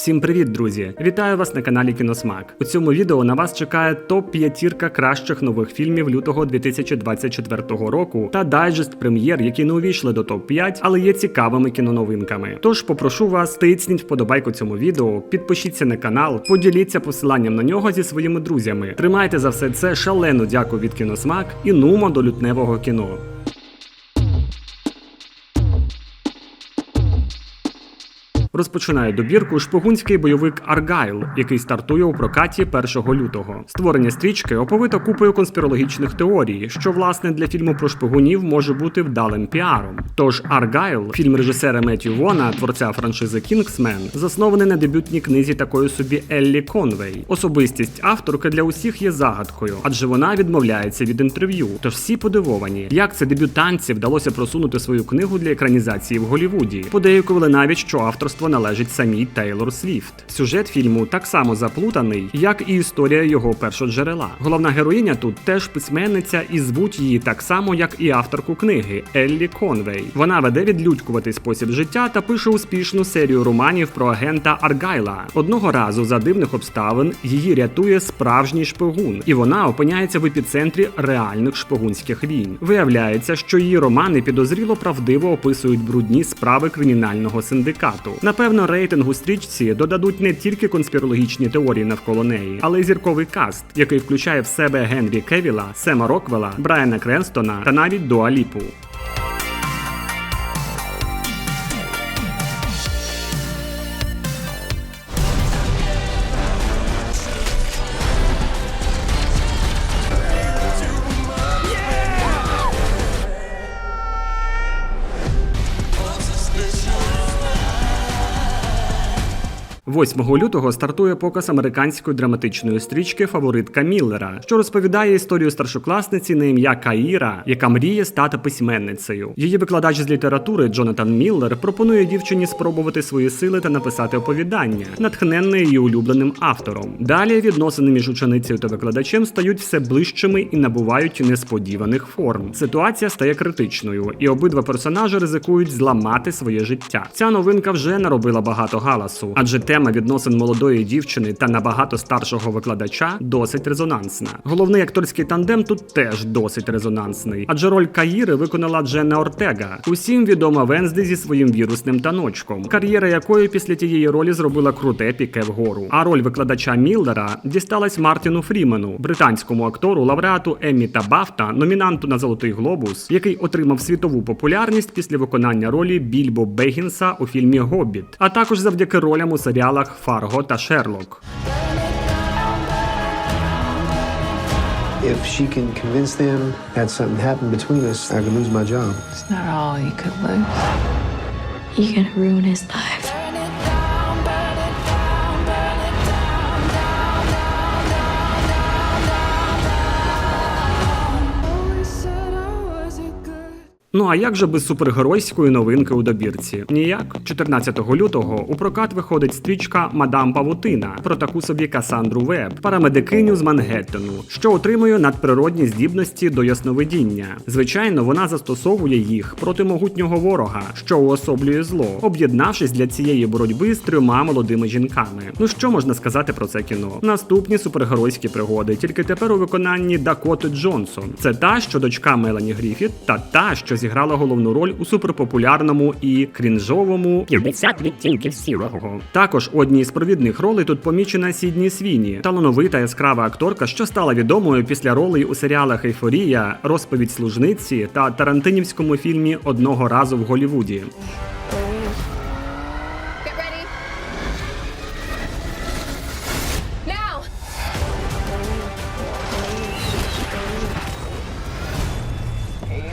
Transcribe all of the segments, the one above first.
Всім привіт, друзі! Вітаю вас на каналі Кіносмак. У цьому відео на вас чекає топ п'ятірка кращих нових фільмів лютого 2024 року та дайджест прем'єр, які не увійшли до топ 5 але є цікавими кіноновинками. Тож попрошу вас, тицніть вподобайку цьому відео, підпишіться на канал, поділіться посиланням на нього зі своїми друзями. Тримайте за все це шалену дяку від Кіносмак і нумо до лютневого кіно. Розпочинає добірку шпигунський бойовик Аргайл, який стартує у прокаті 1 лютого. Створення стрічки оповито купою конспірологічних теорій, що власне для фільму про шпигунів може бути вдалим піаром. Тож Аргайл, фільм режисера Меттю Вона, творця франшизи Кінгсмен, заснований на дебютній книзі такої собі Еллі Конвей. Особистість авторки для усіх є загадкою, адже вона відмовляється від інтерв'ю. Тож всі подивовані, як це дебютанці вдалося просунути свою книгу для екранізації в Голлівуді. Подейкували навіть, що авторство належить самій Тейлор Свіфт. Сюжет фільму так само заплутаний, як і історія його першоджерела. Головна героїня тут теж письменниця, і звуть її так само, як і авторку книги Еллі Конвей. Вона веде відлюдькуватий спосіб життя та пише успішну серію романів про агента Аргайла. Одного разу за дивних обставин її рятує справжній шпигун, і вона опиняється в епіцентрі реальних шпигунських війн. Виявляється, що її романи підозріло правдиво описують брудні справи кримінального синдикату. Напевно, рейтингу стрічці додадуть не тільки конспірологічні теорії навколо неї, але й зірковий каст, який включає в себе Генрі Кевіла, Сема Роквела, Брайана Кренстона та навіть Дуа Ліпу. – 8 лютого стартує показ американської драматичної стрічки Фаворитка Міллера, що розповідає історію старшокласниці на ім'я Каїра, яка мріє стати письменницею. Її викладач з літератури Джонатан Міллер пропонує дівчині спробувати свої сили та написати оповідання, натхненне її улюбленим автором. Далі відносини між ученицею та викладачем стають все ближчими і набувають несподіваних форм. Ситуація стає критичною, і обидва персонажі ризикують зламати своє життя. Ця новинка вже наробила багато галасу, адже тема відносин молодої дівчини та набагато старшого викладача досить резонансна. Головний акторський тандем тут теж досить резонансний, адже роль Каїри виконала Дженна Ортега, усім відома Вензди зі своїм вірусним таночком, кар'єра якої після тієї ролі зробила круте піке вгору. А роль викладача Міллера дісталась Мартіну Фрімену, британському актору, лауреату Еммі та Бафта, номінанту на Золотий Глобус, який отримав світову популярність після виконання ролі Більбо Бегінса у фільмі Гобіт, а також завдяки ролям у серіалах Фарго та Шерлок. If she can convince them that something happened between us, I could lose my job. It's not all you could lose. You're gonna ruin his life. Ну а як же без супергеройської новинки у добірці? Ніяк 14 лютого у прокат виходить стрічка Мадам Павутина про таку собі Касандру Веб, парамедикиню з Мангеттену, що отримує надприродні здібності до ясновидіння. Звичайно, вона застосовує їх проти могутнього ворога, що уособлює зло, об'єднавшись для цієї боротьби з трьома молодими жінками. Ну що можна сказати про це кіно? Наступні супергеройські пригоди, тільки тепер у виконанні Дакоти Джонсон. Це та, що дочка Мелані Гріфіт, та та, що зіграла головну роль у суперпопулярному і крінжовому 50 відтінків сірого. також одній з провідних ролей тут помічена Сідні Свіні, талановита яскрава акторка, що стала відомою після ролей у серіалах Ейфорія, Розповідь служниці та Тарантинівському фільмі Одного разу в Голлівуді.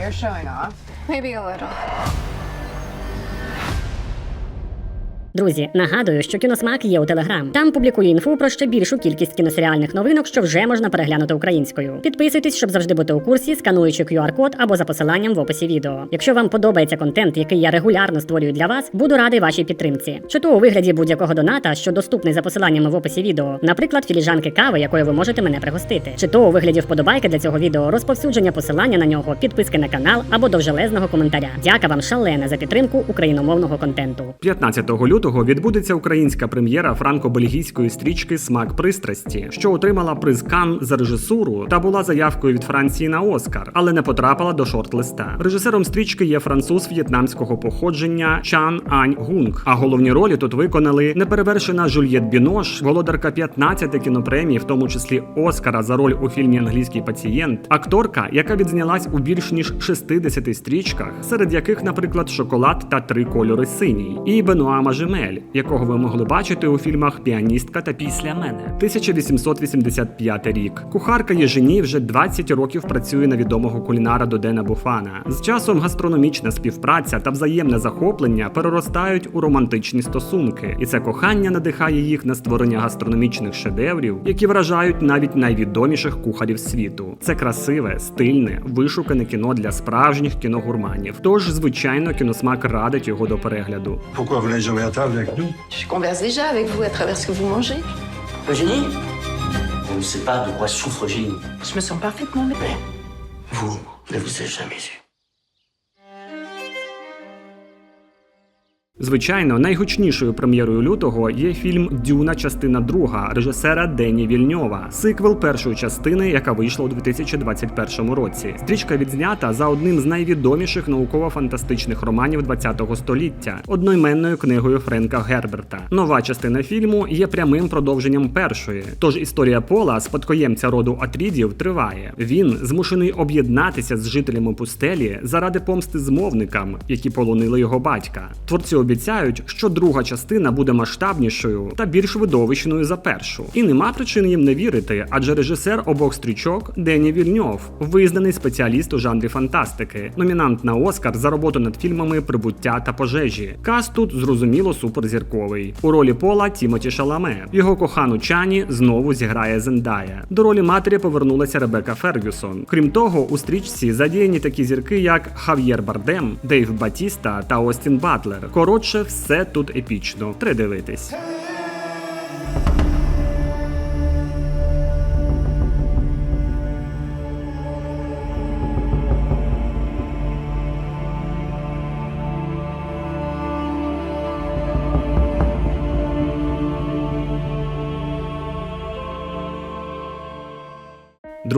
You're showing off. Maybe a little. Друзі, нагадую, що кіносмак є у Телеграм. Там публікую інфу про ще більшу кількість кіносеріальних новинок, що вже можна переглянути українською. Підписуйтесь, щоб завжди бути у курсі, скануючи QR-код або за посиланням в описі відео. Якщо вам подобається контент, який я регулярно створюю для вас, буду радий вашій підтримці. Чи то у вигляді будь-якого доната, що доступний за посиланнями в описі відео, наприклад, філіжанки кави, якою ви можете мене пригостити, чи то у вигляді вподобайки для цього відео, розповсюдження посилання на нього, підписки на канал або довжелезного коментаря. Дяка вам шалена за підтримку україномовного контенту. 15 лютого лютого відбудеться українська прем'єра франко-бельгійської стрічки Смак пристрасті, що отримала приз Кан за режисуру та була заявкою від Франції на Оскар, але не потрапила до шорт-листа. Режисером стрічки є француз в'єтнамського походження Чан Ань Гунг. А головні ролі тут виконали неперевершена Жюльєт Бінош, володарка 15 кінопремій, в тому числі Оскара за роль у фільмі Англійський пацієнт, акторка, яка відзнялась у більш ніж 60 стрічках, серед яких, наприклад, шоколад та три кольори синій, і Бенуа Мажемель, якого ви могли бачити у фільмах Піаністка та Після мене. 1885 рік. Кухарка Єжені вже 20 років працює на відомого кулінара Додена Буфана. З часом гастрономічна співпраця та взаємне захоплення переростають у романтичні стосунки, і це кохання надихає їх на створення гастрономічних шедеврів, які вражають навіть найвідоміших кухарів світу. Це красиве, стильне, вишукане кіно для справжніх кіногурманів. Тож, звичайно, кіносмак радить його до перегляду. Pourquoi table avec nous Je converse déjà avec vous à travers ce que vous mangez. Eugénie On ne sait pas de quoi souffre Eugénie. Je me sens parfaitement bien. Vous ne vous êtes jamais eu. Звичайно, найгучнішою прем'єрою лютого є фільм Дюна, частина друга режисера Дені Вільньова, сиквел першої частини, яка вийшла у 2021 році. Стрічка відзнята за одним з найвідоміших науково-фантастичних романів ХХ століття, одноіменною книгою Френка Герберта. Нова частина фільму є прямим продовженням першої. Тож історія Пола, спадкоємця роду Атрідів, триває. Він змушений об'єднатися з жителями пустелі заради помсти змовникам, які полонили його батька. Творці обіцяють, що друга частина буде масштабнішою та більш видовищною за першу. І нема причин їм не вірити, адже режисер обох стрічок Дені Вільньов, визнаний спеціаліст у жанрі фантастики, номінант на Оскар за роботу над фільмами Прибуття та пожежі. Каст тут зрозуміло суперзірковий. У ролі Пола Тімоті Шаламе. Його кохану Чані знову зіграє Зендая. До ролі матері повернулася Ребека Фергюсон. Крім того, у стрічці задіяні такі зірки, як Хав'єр Бардем, Дейв Батіста та Остін Батлер. Коротше, все тут епічно. Треба дивитись.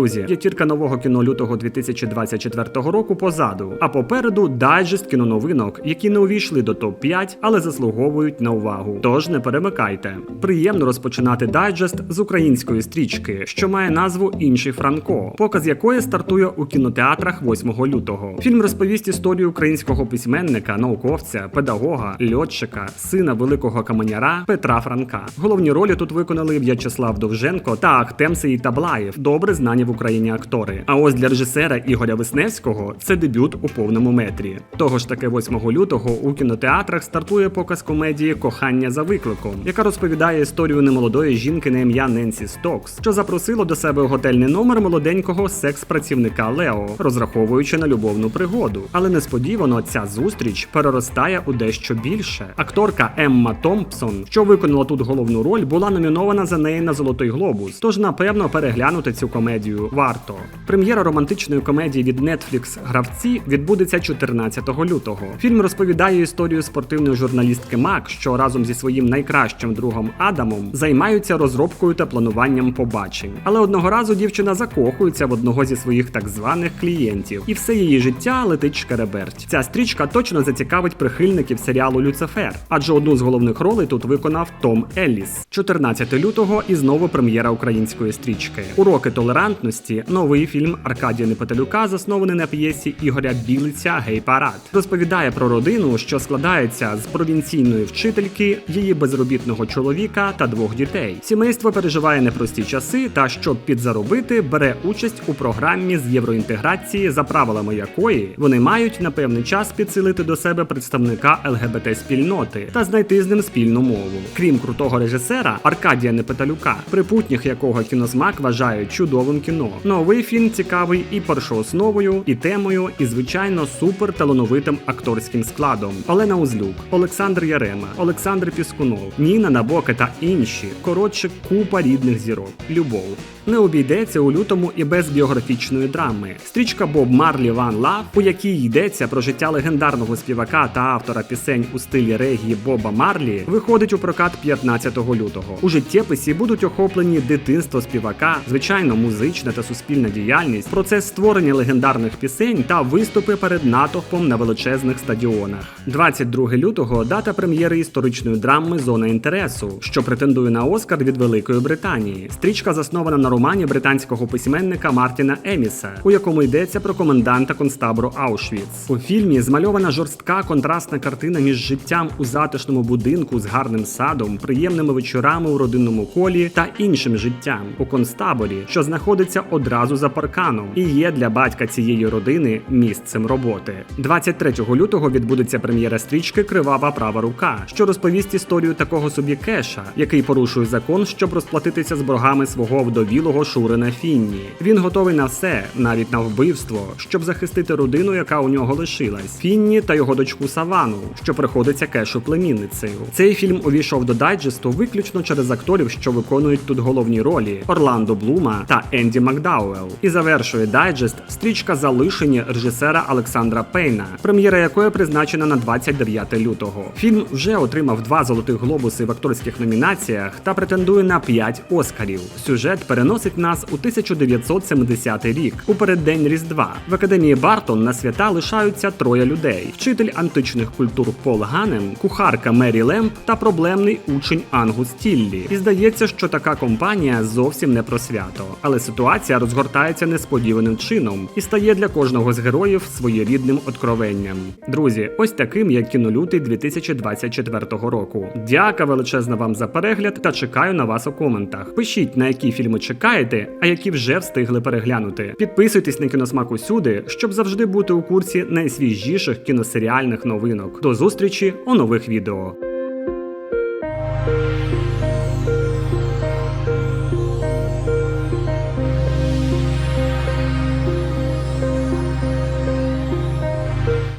Друзі, п'ятірка нового кіно лютого 2024 року позаду. А попереду дайджест кіноновинок, які не увійшли до топ 5 але заслуговують на увагу. Тож не перемикайте. Приємно розпочинати дайджест з української стрічки, що має назву Інший Франко, показ якої стартує у кінотеатрах 8 лютого. Фільм розповість історію українського письменника, науковця, педагога, льотчика, сина великого каменяра Петра Франка. Головні ролі тут виконали В'ячеслав Довженко та Ахтем Сеїтаблаєв, добре знані в Україні актори. А ось для режисера Ігоря Висневського це дебют у повному метрі. Того ж таки 8 лютого у кінотеатрах стартує показ комедії Кохання за викликом, яка розповідає історію немолодої жінки на ім'я Ненсі Стокс, що запросила до себе готельний номер молоденького секс-працівника Лео, розраховуючи на любовну пригоду. Але несподівано ця зустріч переростає у дещо більше. Акторка Емма Томпсон, що виконала тут головну роль, була номінована за неї на Золотий Глобус. Тож, напевно, переглянути цю комедію варто. Прем'єра романтичної комедії від Netflix Гравці відбудеться 14 лютого. Фільм розповідає історію спортивної журналістки Мак, що разом зі своїм найкращим другом Адамом займаються розробкою та плануванням побачень. Але одного разу дівчина закохується в одного зі своїх так званих клієнтів, і все її життя летить шкереберть. Ця стрічка точно зацікавить прихильників серіалу Люцифер, адже одну з головних ролей тут виконав Том Елліс. 14 лютого і знову прем'єра української стрічки. Уроки толерантності новий фільм Аркадія Непетелюка, заснований на п'єсі Ігоря Білиця Гей-парад. Розповідає про родину, що складається з провінційної вчительки, її безробітного чоловіка та двох дітей. Сімейство переживає непрості часи, та щоб підзаробити, бере участь у програмі з євроінтеграції, за правилами якої вони мають на певний час підсилити до себе представника ЛГБТ спільноти та знайти з ним спільну мову. Крім крутого режисера Аркадія Непеталюка, припутніх якого кінозмак вважає чудовим кіно. Новий фільм цікавий і першоосновою, і темою, і звичайно супер талановитим акторським складом. Олена Узлюк, Олександр Ярема, Олександр Піскунов, Ніна Набока та інші. Коротше, купа рідних зірок. Любов. Не обійдеться у лютому і без біографічної драми. Стрічка Боб Марлі Ван Лав, у якій йдеться про життя легендарного співака та автора пісень у стилі регії Боба Марлі, виходить у прокат 15 лютого. У життєписі будуть охоплені дитинство співака, звичайно, музична та суспільна діяльність, процес створення легендарних пісень та виступи перед натовпом на величезних стадіонах. 22 лютого дата прем'єри історичної драми Зона інтересу, що претендує на Оскар від Великої Британії. Стрічка заснована на романі британського письменника Мартіна Еміса, у якому йдеться про коменданта концтабору Аушвіц. У фільмі змальована жорстка контрастна картина між життям у затишному будинку з гарним садом, приємними вечорами у родинному колі та іншим життям у концтаборі, що знаходиться одразу за парканом, і є для батька цієї родини місцем роботи. 23 лютого відбудеться прем'єра стрічки Кривава права рука, що розповість історію такого собі кеша, який порушує закон, щоб розплатитися з боргами свого вдовілого Шурина Фінні. Він готовий на все, навіть на вбивство, щоб захистити родину, яка у нього лишилась. Фінні та його дочку Савану, що приходиться кешу племінницею. Цей фільм увійшов до дайджесту виключно через акторів, що виконують тут головні ролі Орландо Блума та Енді Макдауел. І завершує дайджест стрічка залишені режисера Олександра Пейна, прем'єра якої призначена на 29 лютого. Фільм вже отримав два золотих глобуси в акторських номінаціях та претендує на 5 оскарів. Сюжет переносить нас у 1970 рік, у переддень Різдва. В академії Бартон на свята лишаються троє людей: вчитель античних культур Пол Ганем, кухарка Мері Лемп та проблемний учень Ангус Тіллі. І здається, що така компанія зовсім не про свято. Але ситуація розгортається несподіваним чином і стає для кожного з героїв своєрідним откровенням. Друзі, ось таким є кінолютий 2024 року. Дяка величезна вам за перегляд та чекаю на вас у коментах. Пишіть, на які фільми чекаєте, а які вже встигли переглянути. Підписуйтесь на кіносмак усюди, щоб завжди бути у курсі найсвіжіших кіносеріальних новинок. До зустрічі у нових відео.